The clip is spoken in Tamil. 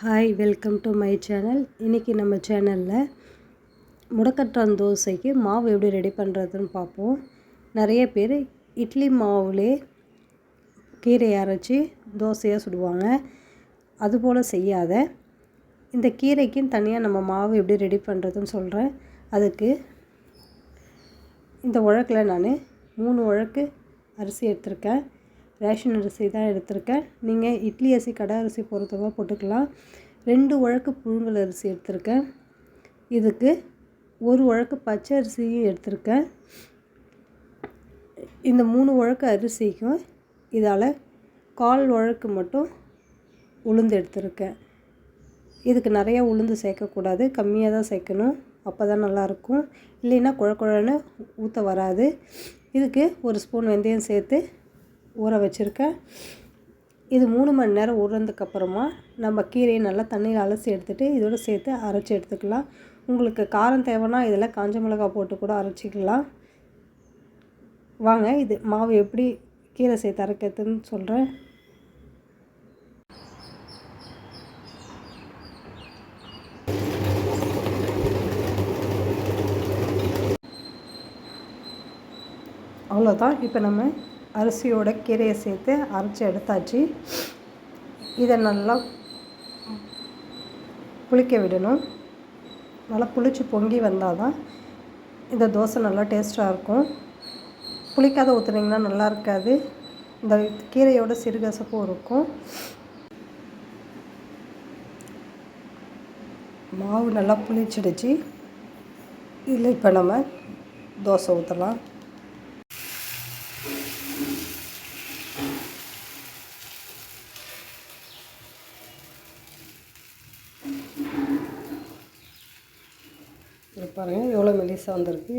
Hi welcome to my channel இன்றைக்கி நம்ம சேனலில் முடக்கட்டான் தோசைக்கு மாவு எப்படி ரெடி பண்ணுறதுன்னு பார்ப்போம். நிறைய பேர் இட்லி மாவுலே கீரையை அரைச்சி தோசையாக சுடுவாங்க. அதுபோல் செய்யாத. இந்த கீரைக்குன்னு தனியாக நம்ம மாவு எப்படி ரெடி பண்ணுறதுன்னு சொல்கிறேன் அதுக்கு இந்த உழக்கில் நான் மூணு உழக்கு அரிசி எடுத்திருக்கேன். ரேஷன் அரிசி தான் எடுத்திருக்கேன். நீங்கள் இட்லி அரிசி கடை அரிசி பொறுத்தவரை போட்டுக்கலாம். ரெண்டு உழக்கு புழுங்கல் அரிசி எடுத்திருக்கேன். இதுக்கு ஒரு உழக்கு பச்சை அரிசியும் எடுத்திருக்கேன். இந்த மூணு உழக்கு அரிசிக்கும் இதால் கால் உழக்கு மட்டும் உளுந்து எடுத்திருக்கேன். இதுக்கு நிறையா உளுந்து சேர்க்கக்கூடாது. கம்மியாக தான் சேர்க்கணும். அப்போ தான் நல்லாயிருக்கும். இல்லைன்னா குழ குழன்னு ஊற்ற வராது. இதுக்கு ஒரு ஸ்பூன் வெந்தயம் சேர்த்து ஊற வச்சுருக்கேன் இது மூணு மணி நேரம் ஊறினதுக்கப்புறமா நம்ம கீரையை நல்லா தண்ணியில் அலசி எடுத்துகிட்டு இதோடு சேர்த்து அரைச்சி எடுத்துக்கலாம். உங்களுக்கு காரம் தேவைன்னா இதில் காஞ்ச மிளகாய் போட்டு கூட அரைச்சிக்கலாம். வாங்க இது மாவு எப்படி கீரை சேர்த்து அரைக்கிறதுன்னு சொல்கிறேன் அவ்வளோதான் இப்போ நம்ம அரிசியோட கீரையை சேர்த்து அரைச்சி எடுத்தாச்சு. இதை நல்லா புளிக்க விடணும். நல்லா புளிச்சு பொங்கி வந்தால் தான் இந்த தோசை நல்லா டேஸ்ட்டாக இருக்கும். புளிக்காத ஊற்றுனீங்கன்னா நல்லா இருக்காது. இந்த கீரையோட சிறுகசப்பும் இருக்கும். மாவு நல்லா புளிச்சிடுச்சு. இதில் இப்போ நம்ம தோசை ஊற்றலாம் இது பாருங்கள் எவ்வளோ மெலிசாக வந்திருக்கு.